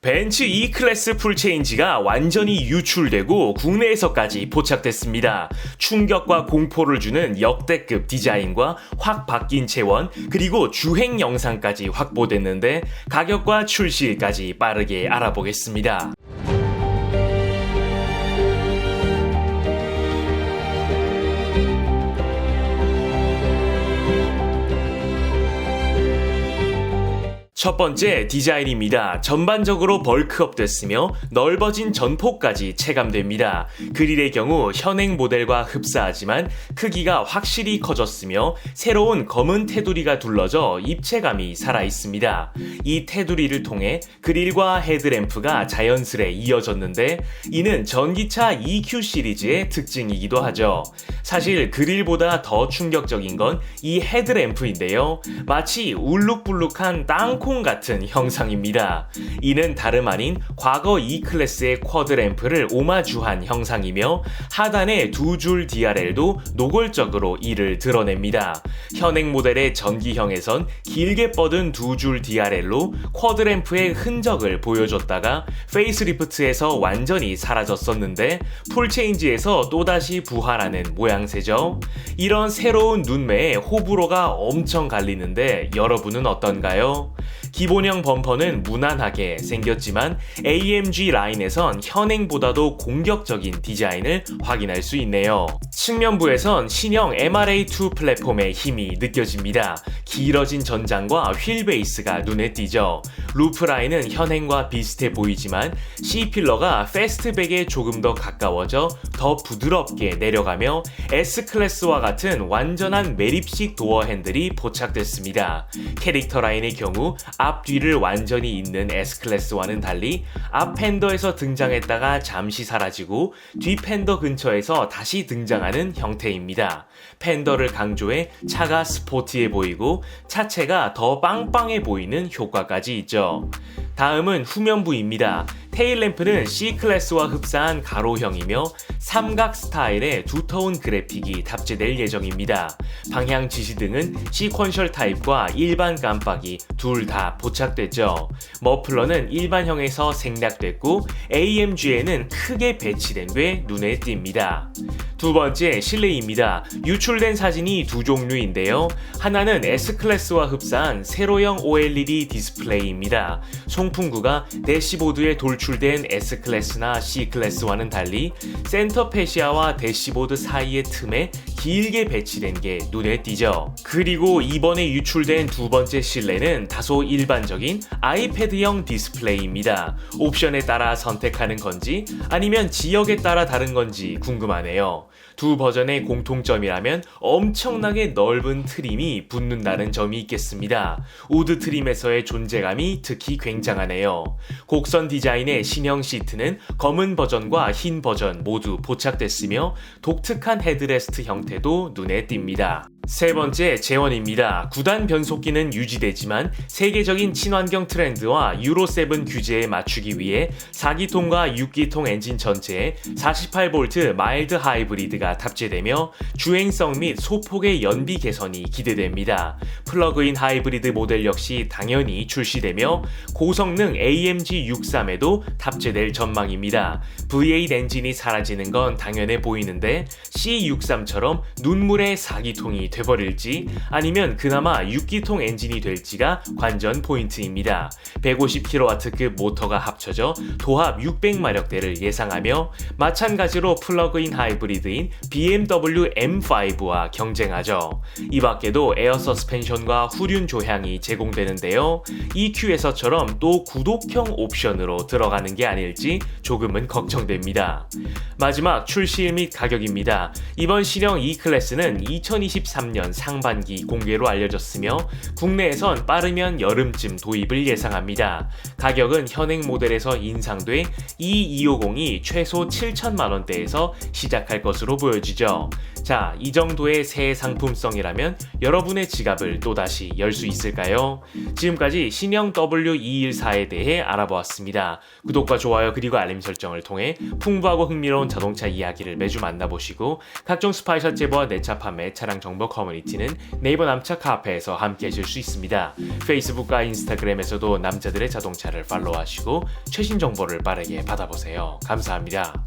벤츠 E-클래스 풀체인지가 완전히 유출되고 국내에서까지 포착됐습니다. 충격과 공포를 주는 역대급 디자인과 확 바뀐 채원, 그리고 주행 영상까지 확보됐는데 가격과 출시일까지 빠르게 알아보겠습니다. 첫 번째 디자인입니다. 전반적으로 벌크업 됐으며 넓어진 전폭까지 체감됩니다. 그릴의 경우 현행 모델과 흡사하지만 크기가 확실히 커졌으며 새로운 검은 테두리가 둘러져 입체감이 살아 있습니다. 이 테두리를 통해 그릴과 헤드램프가 자연스레 이어졌는데 이는 전기차 EQ 시리즈의 특징이기도 하죠. 사실 그릴보다 더 충격적인 건 이 헤드램프인데요. 마치 울룩불룩한 땅콩 콩 같은 형상입니다. 이는 다름 아닌 과거 E클래스의 쿼드램프를 오마주한 형상이며 하단의 두 줄 DRL도 노골적으로 이를 드러냅니다. 현행 모델의 전기형에선 길게 뻗은 두 줄 DRL로 쿼드램프의 흔적을 보여줬다가 페이스리프트에서 완전히 사라졌었는데 풀체인지에서 또다시 부활하는 모양새죠. 이런 새로운 눈매에 호불호가 엄청 갈리는데 여러분은 어떤가요? 기본형 범퍼는 무난하게 생겼지만 AMG 라인에선 현행보다도 공격적인 디자인을 확인할 수 있네요. 측면부에선 신형 MRA2 플랫폼의 힘이 느껴집니다. 길어진 전장과 휠 베이스가 눈에 띄죠. 루프 라인은 현행과 비슷해 보이지만 C필러가 패스트백에 조금 더 가까워져 더 부드럽게 내려가며 S클래스와 같은 완전한 매립식 도어 핸들이 포착됐습니다. 캐릭터 라인의 경우 앞뒤를 완전히 잇는 S클래스와는 달리 앞 팬더에서 등장했다가 잠시 사라지고 뒤 팬더 근처에서 다시 등장하는 형태입니다. 팬더를 강조해 차가 스포티해 보이고 차체가 더 빵빵해 보이는 효과까지 있죠. 다음은 후면부입니다. 테일램프는 C클래스와 흡사한 가로형이며 삼각 스타일의 두터운 그래픽이 탑재될 예정입니다. 방향 지시등은 시퀀셜 타입과 일반 깜빡이 둘 다 포착됐죠. 머플러는 일반형에서 생략됐고 AMG에는 크게 배치된 게 눈에 띕니다. 두 번째 실내입니다. 유출된 사진이 두 종류인데요. 하나는 S클래스와 흡사한 세로형 OLED 디스플레이입니다. 송 풍구가 대시보드에 돌출된 S클래스나 C클래스와는 달리 센터 페시아와 대시보드 사이의 틈에 길게 배치된 게 눈에 띄죠. 그리고 이번에 유출된 두 번째 실내는 다소 일반적인 아이패드형 디스플레이입니다. 옵션에 따라 선택하는 건지 아니면 지역에 따라 다른 건지 궁금하네요. 두 버전의 공통점이라면 엄청나게 넓은 트림이 붙는다는 점이 있겠습니다. 우드 트림에서의 존재감이 특히 굉장 하네요. 곡선 디자인의 신형 시트는 검은 버전과 흰 버전 모두 포착됐으며 독특한 헤드레스트 형태도 눈에 띕니다. 세 번째 재원입니다. 9단 변속기는 유지되지만 세계적인 친환경 트렌드와 유로 7 규제에 맞추기 위해 4기통과 6기통 엔진 전체에 48V 마일드 하이브리드가 탑재되며 주행성 및 소폭의 연비 개선이 기대됩니다. 플러그인 하이브리드 모델 역시 당연히 출시되며 고성능 AMG 63에도 탑재될 전망입니다. V8 엔진이 사라지는 건 당연해 보이는데 C63처럼 눈물의 4기통이 돼버릴지 아니면 그나마 6기통 엔진이 될지가 관전 포인트입니다. 150kW급 모터가 합쳐져 도합 600마력대를 예상하며 마찬가지로 플러그인 하이브리드인 BMW M5와 경쟁하죠. 이 밖에도 에어 서스펜션과 후륜 조향이 제공되는데요. EQ에서처럼 또 구독형 옵션으로 들어가는 게 아닐지 조금은 걱정됩니다. 마지막 출시일 및 가격입니다. 이번 신형 E클래스는 2023 2023년 상반기 공개로 알려졌으며 국내에선 빠르면 여름쯤 도입을 예상합니다. 가격은 현행 모델에서 인상돼 E250이 최소 7천만 원대에서 시작할 것으로 보여지죠. 자, 이 정도의 새 상품성이라면 여러분의 지갑을 또다시 열 수 있을까요? 지금까지 신형 W214에 대해 알아보았습니다. 구독과 좋아요 그리고 알림 설정을 통해 풍부하고 흥미로운 자동차 이야기를 매주 만나보시고 각종 스파이샷 제보와 내차 판매 차량 정보 커뮤니티는 네이버 남차 카페에서 함께 하실 수 있습니다. 페이스북과 인스타그램에서도 남자들의 자동차를 팔로우하시고 최신 정보를 빠르게 받아보세요. 감사합니다.